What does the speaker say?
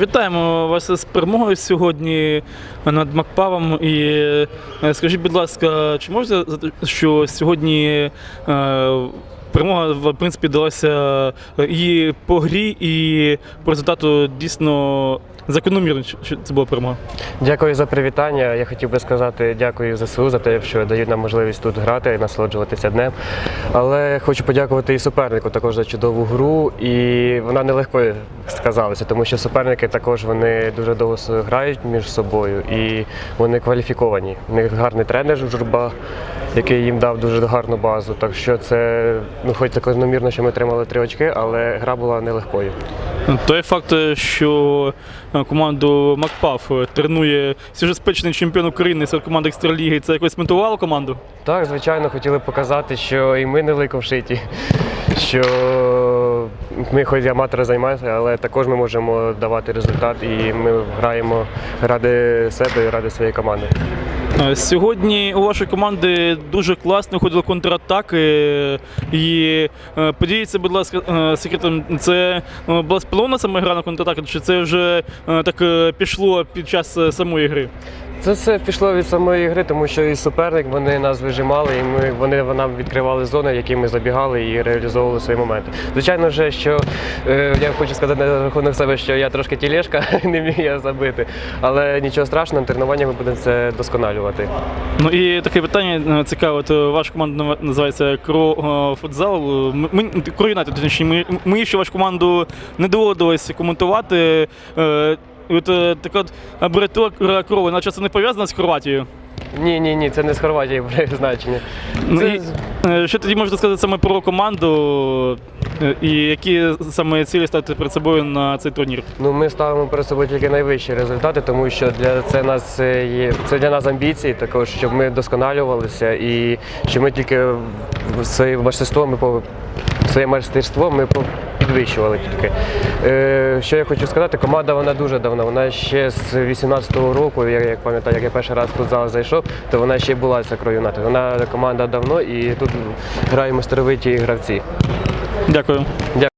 Вітаємо вас з перемогою сьогодні над Макпавом. І е, скажіть, будь ласка, чи можна що сьогодні е, перемога в принципі далася і по грі, і по результату дійсно закономірно, що це була перемога? Дякую за привітання. Я хотів би сказати дякую ЗСУ за те, що дають нам можливість тут грати і насолоджуватися днем. Але хочу подякувати і супернику також за чудову гру. І вона нелегко сказалася, тому що суперники також вони дуже довго грають між собою і вони кваліфіковані. У них гарний тренер журба, який їм дав дуже гарну базу. Так що це ну хоч закономірно, що ми отримали три очки, але гра була нелегкою. Той факт, що е, команду Макпав е, тренує свіжоспечений чемпіон України серед команд Екстраліги, це якось мотивувало команду? Так, звичайно, хотіли показати, що і ми не ликовшиті, що ми хоч і аматори займаємося, але також ми можемо давати результат і ми граємо ради себе і ради своєї команди. Е, Сьогодні у вашої команди дуже класно ходили контратаки. І е, поділіться, будь ласка, е, секретом, це була спланована саме гра на контратаки, чи це вже так пішло під час самої гри? Це все пішло від самої гри, тому що і суперник вони нас вижимали, і ми вони нам відкривали зони, які ми забігали і реалізовували свої моменти. Звичайно, вже що е, я хочу сказати на рахунок себе, що я трошки тілешка, не вмію забити, але нічого страшного, на тренуванні ми будемо це досконалювати. Ну і таке питання е, цікаве. От, е, ваша команда називається Кро е, Футзал. Ми, Кро точніше, ми, ми ще вашу команду не доводилось коментувати. Е, От е, така от абревіатура Кро, вона часом не пов'язана з Хорватією. Ні, ні, ні, це не з Хорватії бере значення. Ну, Це і, е, що тоді можете сказати саме про команду е, і які саме цілі ставити перед собою на цей турнір? Ну, ми ставимо перед собою тільки найвищі результати, тому що для це нас е, є це для нас амбіції, також щоб ми досконалювалися і щоб ми тільки в- своє мастерство ми своє майстерство ми підвищували тільки. Е, що я хочу сказати, команда вона дуже давно. Вона ще з 18-го року, я як пам'ятаю, як я перший раз в футзал зайшов, то вона ще була ця Юнайтед. Вона команда давно і тут грають майстровиті гравці. Дякую. Дякую.